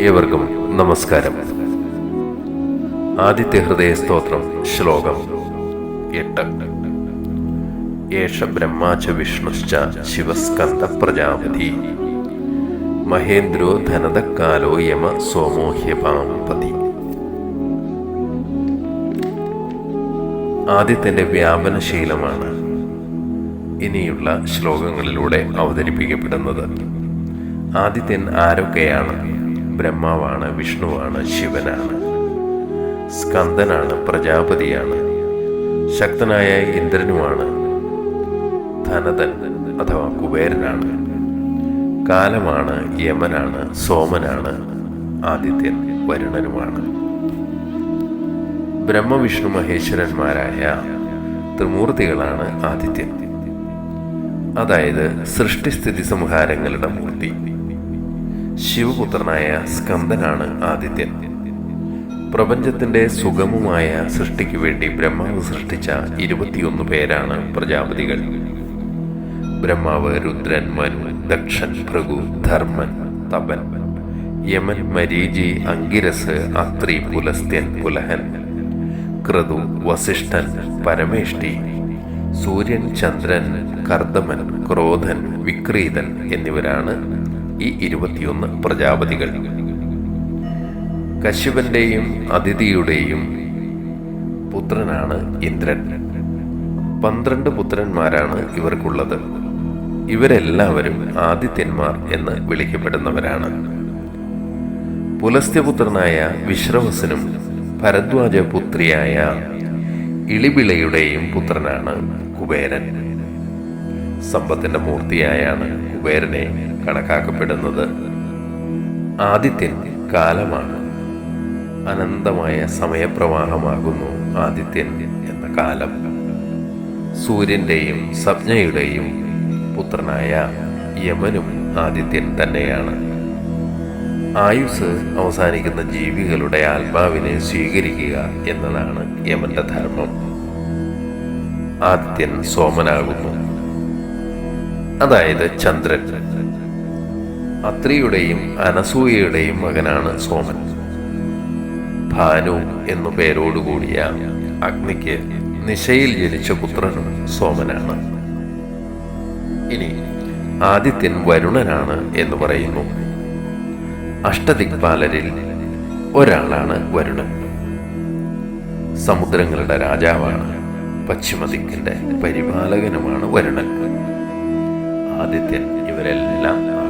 ഏവർക്കും നമസ്കാരം. ആദിത്യ ഹൃദയ സ്തോത്രം ശ്ലോകം എട്ട്. ഏഷ ബ്രഹ്മാച വിഷ്ണുശ്ച ശിവസ്കന്ധ പ്രജാപതി. മഹേന്ദ്രോ ധനതക്കാലോ യമ സോമോഹ്യപാം പതി. ആദിത്യന്റെ വ്യാപനശീലമാണ് ഇനിയുള്ള ശ്ലോകങ്ങളിലൂടെ അവതരിപ്പിക്കപ്പെടുന്നത്. ആദിത്യൻ ആരൊക്കെയാണ്? ബ്രഹ്മാവാണ് വിഷ്ണുവാണ് ശിവനാണ് സ്കന്ദനാണ് പ്രജാപതിയാണ് ശക്തനായ ഇന്ദ്രനുമാണ് ധനതൻ അഥവാ കുബേരനാണ് കാലമാണ് യമനാണ് സോമനാണ് ആദിത്യൻ വരുണനുമാണ്. ബ്രഹ്മവിഷ്ണു മഹേശ്വരന്മാരായ ത്രിമൂർത്തികളാണ് ആദിത്യൻ. അതായത് സൃഷ്ടിസ്ഥിതി സംഹാരങ്ങളുടെ മൂർത്തി. ശിവപുത്രനായ സ്കന്ദനാണ് ആദിത്യൻ. പ്രപഞ്ചത്തിന്റെ സുഗമമായ സൃഷ്ടിക്ക് വേണ്ടി ബ്രഹ്മാവ് സൃഷ്ടിച്ച ഇരുപത്തിയൊന്ന് പേരാണ് പ്രജാപതികൾ. ബ്രഹ്മാവ് രുദ്രൻ മനു ദക്ഷൻ ഭൃഗു ധർമ്മൻ തപൻ യമൻ മരീചി അങ്കിരസ് അത്രി പുലസ്ത്യൻ പുലഹൻ ക്രതു വസിഷ്ഠൻ പരമേഷ്ടി സൂര്യൻ ചന്ദ്രൻ കർദമൻ ക്രോധൻ വിക്രീതൻ എന്നിവരാണ് ഈ ഇരുപത്തിയൊന്ന് പ്രജാപതികൾ. കശ്യപന്റെയും അതിഥിയുടെയും പുത്രനാണ് ഇന്ദ്രൻ. പന്ത്രണ്ട് പുത്രന്മാരാണ് ഇവർക്കുള്ളത്. ഇവരെല്ലാവരും ആദിത്യന്മാർ എന്ന് വിളിക്കപ്പെടുന്നവരാണ്. പുലസ്ത്യപുത്രനായ വിശ്രവസനും ഭരദ്വാജ പുത്രിയായ ഇളിബിളയുടെയും പുത്രനാണ് കുബേരൻ. സമ്പത്തിന്റെ മൂർത്തിയായാണ് കുബേരനെ കണക്കാക്കപ്പെടുന്നത് ആദിത്യൻ കാലമാണ്. അനന്തമായ സമയപ്രവാഹമാകുന്നു ആദിത്യൻ എന്ന കാലം. സൂര്യന്റെയും സപ്ഞയുടെയും പുത്രനായ യമനും ആദിത്യൻ തന്നെയാണ്. ആയുസ് അവസാനിക്കുന്ന ജീവികളുടെ ആത്മാവിനെ സ്വീകരിക്കുക എന്നതാണ് യമന്റെ ധർമ്മം. ആദിത്യൻ സോമനാകുന്നു. അതായത് ചന്ദ്രൻ. അത്രിയുടെയും അനസൂയയുടെയും മകനാണ് സോമൻ. ഭാനു എന്നു പേരോടുകൂടിയ അഗ്നിക്ക് നിശയിൽ ജനിച്ച പുത്രനും സോമനാണ്. ഇനി ആദിത്യൻ വരുണനാണ് എന്ന് പറയുന്നു. അഷ്ടദിക്പാലരിൽ ഒരാളാണ് വരുണൻ. സമുദ്രങ്ങളുടെ രാജാവാണ് പശ്ചിമദിക്കിന്റെ പരിപാലകനുമാണ് വരുണൻ. ആദിത്യൻ ഇവരെല്ലാം